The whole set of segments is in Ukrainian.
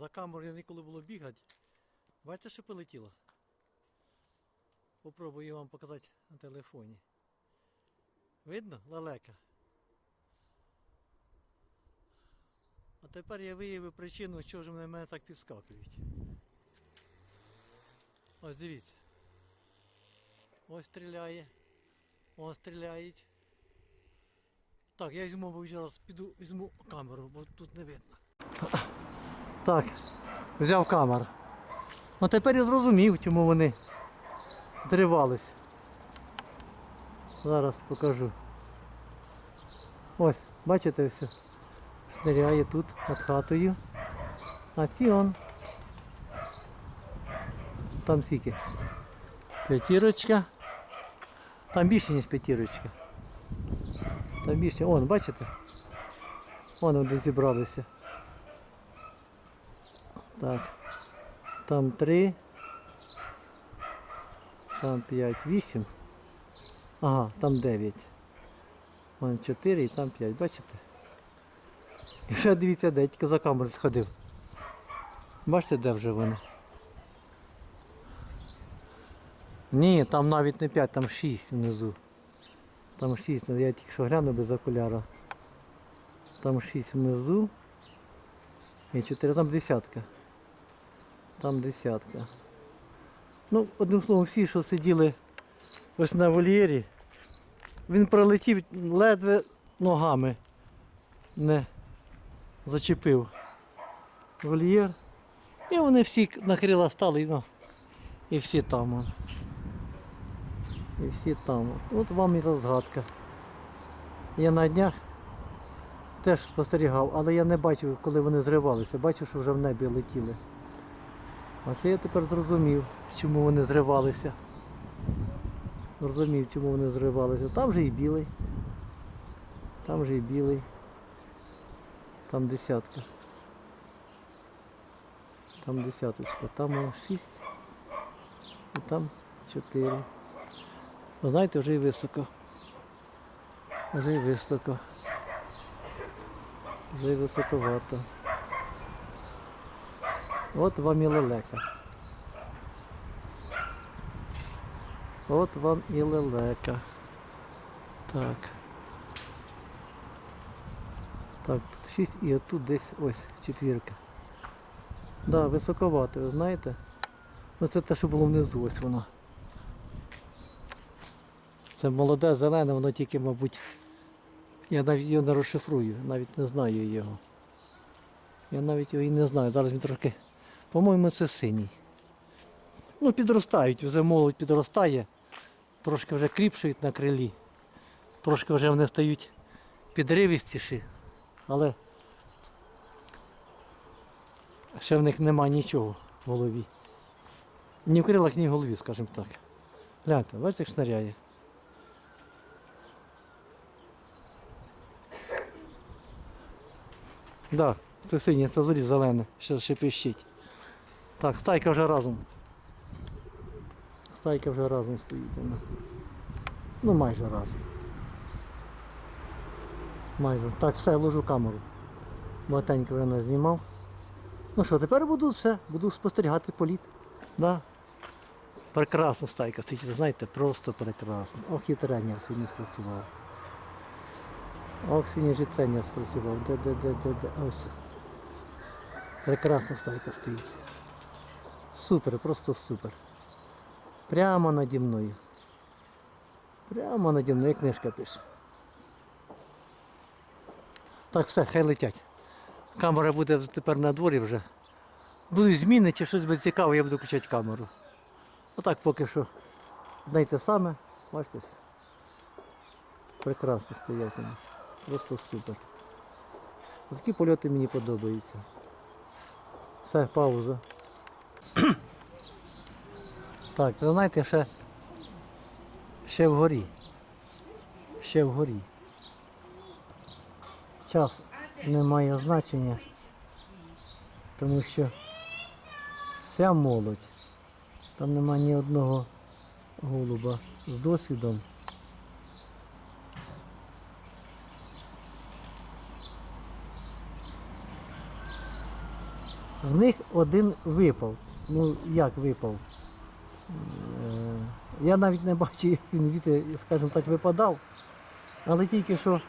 За камерою ніколи було бігати. Бачите, що полетіло? Попробую вам показати на телефоні. Видно? Лелека. А тепер я виявив причину, чого ж вони мене так підскакують. Ось дивіться. Ось стріляє. Ось стріляють. Так, я візьму, бо зараз піду, візьму камеру, бо тут не видно. Так, взяв камеру. Ну тепер я зрозумів, чому вони зривались. Зараз покажу. Ось, бачите все? Шниряє тут над хатою. А ці он. Там скільки? П'ятірочка. Там більше, ніж п'ятірочка. Там більше. Он, бачите? Вон вони зібралися. Так. Там три. Там п'ять, вісім. Ага, там дев'ять. Вон чотири і там п'ять, бачите? І ще дивіться, де я тільки за камеру сходив. Бачите, де вже вони? Ні, там навіть не 5, там 6 внизу. Там 6, я тільки що глянув без окуляра. Там 6 внизу. І 4, там десятка. Там десятка. Ну, одним словом, всі, що сиділи ось на вольєрі, він пролетів ледве ногами не зачепив вольєр. І вони всі на крила стали, ну, і всі там. І всі там. От вам і розгадка. Я на днях теж спостерігав, але я не бачив, коли вони зривалися. Бачив, що вже в небі летіли. Це я тепер зрозумів, чому вони зривалися. Зрозумів, чому вони зривалися. Там же і білий. Там же і білий. Там десятка. Там десяточка. Там шість. І там чотири. Ви знаєте, вже і високо. Вже і високо. Вже і високовато. От вам і лелека. От вам і лелека. Так. Так, тут 6 і отут десь ось четвірка. Да, високовато, ви знаєте? Ну це те, що було внизу, ось воно. Це молоде, зелене, воно тільки, мабуть, я навіть його не розшифрую, навіть не знаю його. Я навіть його і не знаю. Зараз він трошки. По-моєму, це синій. Ну, підростають, вже молодь підростає, трошки вже кріпшають на крилі, трошки вже вони стають підривістіші, але ще в них нема нічого в голові. Ні в крилах, ні в голові, скажімо так. Гляньте, бачите, як шнаряє. Да, це синє, це взагалі зелене, ще, ще пищить. Так, стайка вже разом. Стайка вже разом стоїть. Ну майже разом. Майже. Так, все, ложу камеру. Багатенько вже не знімав. Ну що, тепер буду все, буду спостерігати політ. Да. Прекрасно стайка стоїть, ви знаєте, просто прекрасно. Ох і тренер сьогодні спрацював. Ох, сьогодні ж і тренер спрацював. Де, де, де, де, де. Ось. Прекрасна стайка стоїть. Супер, просто супер. Прямо наді мною. Прямо наді мною, як книжка пише. Так, все, хай летять. Камера буде тепер на дворі вже. Будуть зміни чи щось буде цікаве, я буду включати камеру. Отак поки що. Одне те саме. Бачите? Прекрасно стоять. Просто супер. Такі польоти мені подобаються. Все, пауза. так, ви знаєте, ще, ще вгорі. Ще вгорі. Час не має значення, тому що вся молодь, там нема ні одного голуба з досвідом. З них один випав. Ну як випав? Е, Я навіть не бачу, як він вітер, скажімо так, випадав. Але тільки що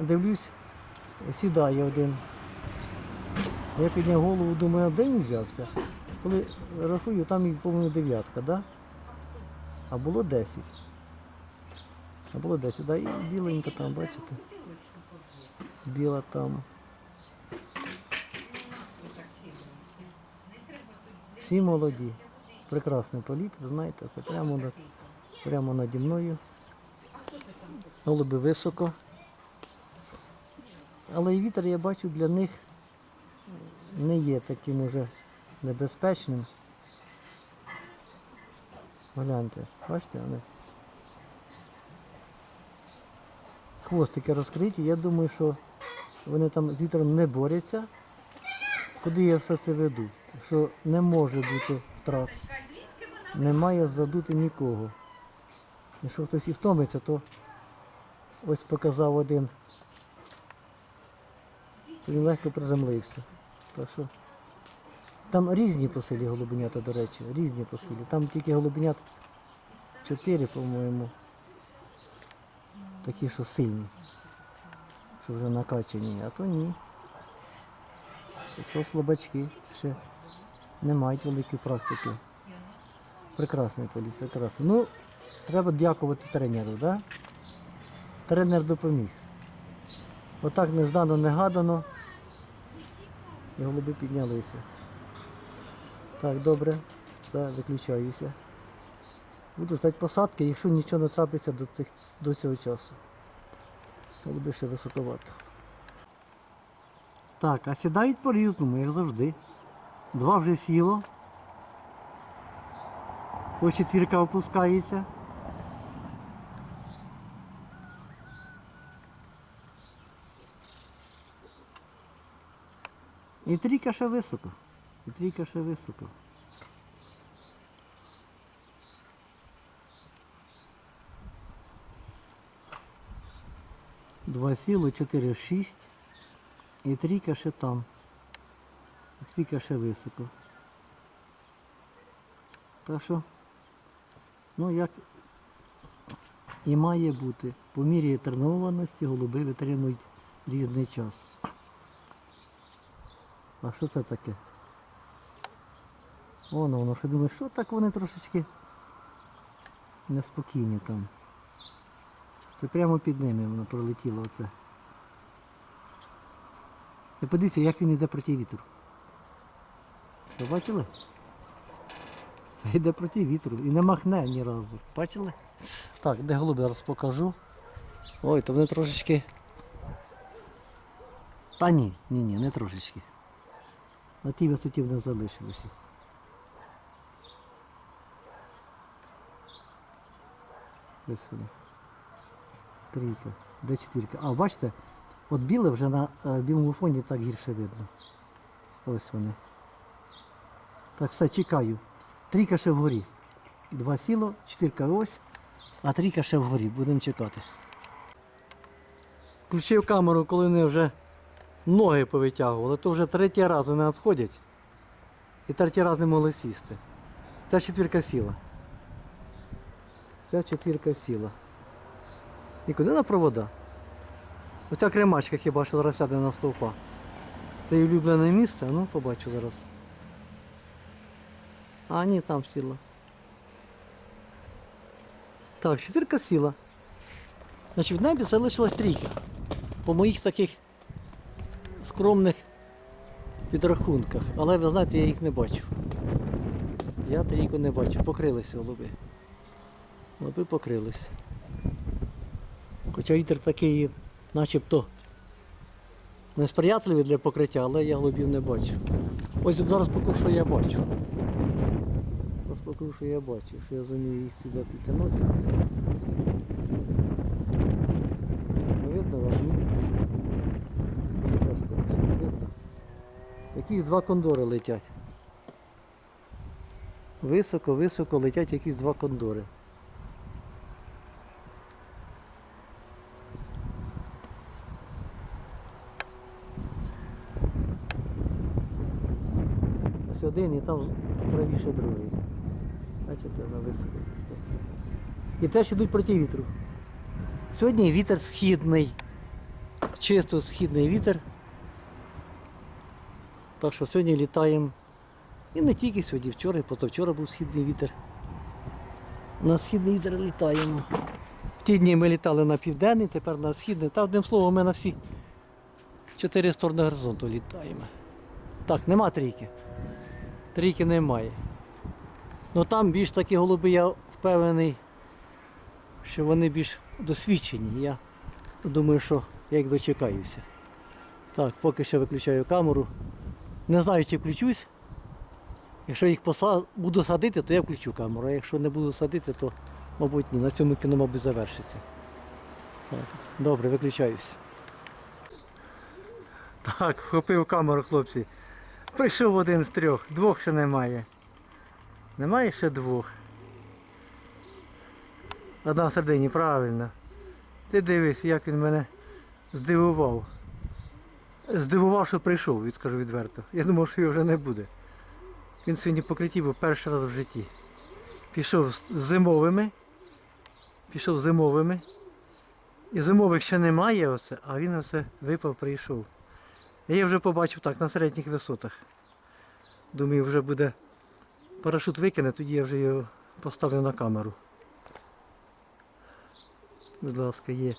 дивлюсь, сідає один. Я підняв голову, думаю, де він взявся? Коли рахую, там їх, по-моєму, дев'ятка, да? а було 10. А було 10, да? і біленька там, бачите? Біла там. Всі молоді. Прекрасний політ, ви знаєте, це прямо, над, прямо наді мною. Голуби високо. Але і вітер, я бачу, для них не є таким уже небезпечним. Гляньте, бачите, вони. Хвостики розкриті. Я думаю, що вони там з вітром не борються. Куди я все це веду? Що не може бути втрат. Немає задути нікого. Якщо хтось і втомиться, то ось показав один. Він легко приземлився. Так що там різні по силі голубенята, до речі, різні по силі. Там тільки голубенят 4, по-моєму. Такі, що сильні. Що вже накачані, а то ні. То слабачки ще не мають великої практики. Прекрасний політ, прекрасний. Ну, треба дякувати тренеру, да? Тренер допоміг. Отак неждано, негадано. І голуби піднялися. Так, добре, все, виключаюся. Буду стати посадки, якщо нічого не трапиться до, цих, до цього часу. Голуби ще високовато. Так, а сідають по-різному, як завжди. Два вже сіло. Ось четвірка опускається. І трійка ще високо. І трійка ще високо. Два сіло, чотири, шість. І трійка ще там. І трійка ще високо. Так що, ну як і має бути. По мірі тренованості голуби витримують різний час. А що це таке? Воно, воно ще думає, що так вони трошечки неспокійні там. Це прямо під ними воно пролетіло оце. І подивіться, як він йде проти вітру. Ви бачили? Це йде проти вітру і не махне ні разу. Бачили? Так, де голуби зараз покажу. Ой, то вони трошечки. Та ні, ні, ні, не трошечки. На тій висоті вони залишилися. Ось вони. Трійка. Де четвірка? А, бачите, от біле вже на е, білому фоні так гірше видно. Ось вони. Так, все, чекаю. Трійка ще вгорі. Два сіло, чотирка ось, а трійка ще вгорі. Будемо чекати. Включив камеру, коли вони вже ноги повитягували, то вже третій раз вони відходять. І третій раз не могли сісти. Ця четвірка сіла. Ця четвірка сіла. І куди на провода? Оця кремачка хіба що зараз сяде на стовпа. Це її улюблене місце, ну побачу зараз. А, ні, там сіла. Так, четвірка сіла. Значить, в небі залишилась трійка. По моїх таких скромних підрахунках. Але ви знаєте, я їх не бачу. Я трійку не бачу. Покрилися голуби. Голуби покрилися. Хоча вітер такий, начебто несприятливий для покриття, але я голубів не бачу. Ось зараз покажу, що я бачу. Зараз що я бачу, що я зумію їх сюди підтягнути. Не видно вас, ні? Мені теж поки не видно. Якісь два кондори летять. Високо, високо летять якісь два кондори. ось один і там правіше другий. Бачите, на високо. І теж йдуть проти вітру. Сьогодні вітер східний. Чисто східний вітер. Так що сьогодні літаємо. І не тільки сьогодні, вчора і позавчора був східний вітер. На східний вітер літаємо. В ті дні ми літали на південний, тепер на східний. Та одним словом ми на всі чотири сторони горизонту літаємо. Так, нема трійки. Трійки немає. Ну там більш такі голуби, я впевнений, що вони більш досвідчені. Я думаю, що я їх дочекаюся. Так, поки що виключаю камеру. Не знаю, чи включусь. Якщо їх поса... буду садити, то я включу камеру. А якщо не буду садити, то, мабуть, ні. На цьому кіно, мабуть, завершиться. Так, добре, виключаюсь. Так, вхопив камеру, хлопці. Прийшов один з трьох, двох ще немає. Немає ще двох. Одна середині, правильно. Ти дивись, як він мене здивував. Здивував, що прийшов, скажу відверто. Я думав, що його вже не буде. Він сьогодні покритів був перший раз в житті. Пішов з зимовими. Пішов зимовими. І зимових ще немає оце, а він оце випав, прийшов. Я вже побачив так, на середніх висотах. Думаю, вже буде парашут викине, тоді я вже його поставлю на камеру. Будь ласка, є.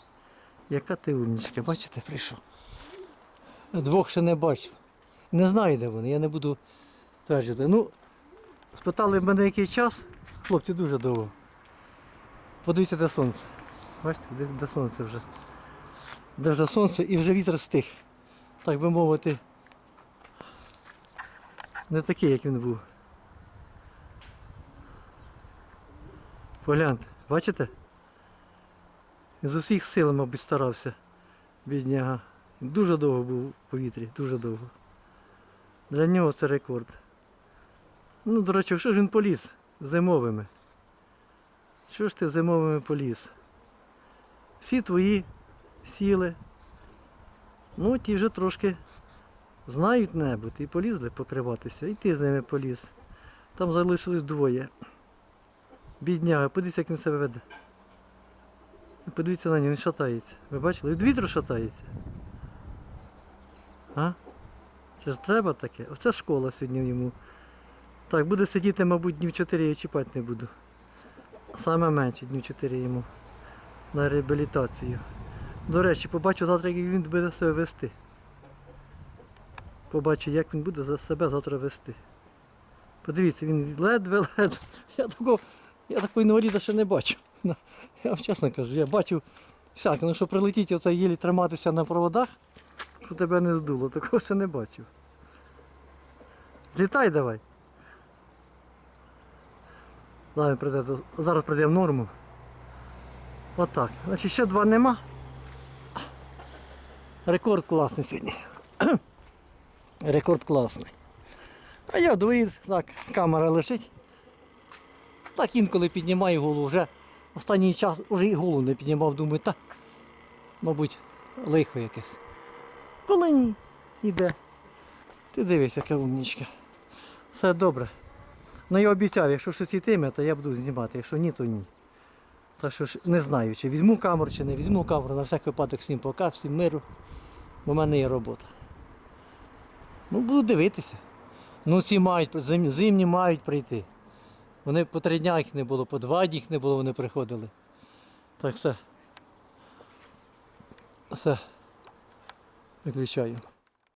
Яка ти умнічка, бачите, прийшов. Двох ще не бачив. Не знаю, де вони, я не буду стверджувати. Ну, спитали мене який час, хлопці дуже довго. Подивіться, де сонце. Бачите, де, де сонце вже. Де вже сонце і вже вітер стих. Так би мовити. Не такий, як він був. Погляньте, бачите? З усіх сил, мабуть, старався. Бідняга. Дуже довго був у повітрі, дуже довго. Для нього це рекорд. Ну, до речі, що ж він поліз зимовими? Що ж ти зимовими поліз? Всі твої сіли. Ну, ті вже трошки знають небо, і полізли покриватися, і ти з ними поліз. Там залишилось двоє. Бідняга, подивіться, як він себе веде. Подивіться на нього, він шатається. Ви бачили? Від вітру шатається. А? Це ж треба таке. Оце школа сьогодні йому. Так, буде сидіти, мабуть, днів 4 я чіпати не буду. Саме менше днів 4 йому на реабілітацію. До речі, побачу завтра, як він буде себе вести. Побачу, як він буде за себе завтра вести. Подивіться, він ледве-ледве. Я такого, я такого інваліда ще не бачив. Ну, Я вам чесно кажу, я бачив всяке, ну що прилетіть оце єлі триматися на проводах, що тебе не здуло, такого ще не бачив. Злітай давай. Зараз прийде в норму. Отак. Значить ще два нема. Рекорд класний сьогодні. Рекорд класний. А я двоїд, так, камера лежить. Так інколи піднімаю голову. Вже останній час вже і голову не піднімав, думаю, та, мабуть, лихо якесь. Коли ні, йде. Ти дивись, яка умнічка. Все добре. Ну я обіцяв, якщо щось йтиме, то я буду знімати, якщо ні, то ні. Так що ж не знаю, чи візьму камеру, чи не візьму камеру, на всяк випадок всім пока, всім миру. Бо в мене є робота. Ну, буду дивитися. Ну, ці мають, зимні мають прийти. Вони по три дня їх не було, по два дні їх не було, вони приходили. Так все. Все. Виключаю.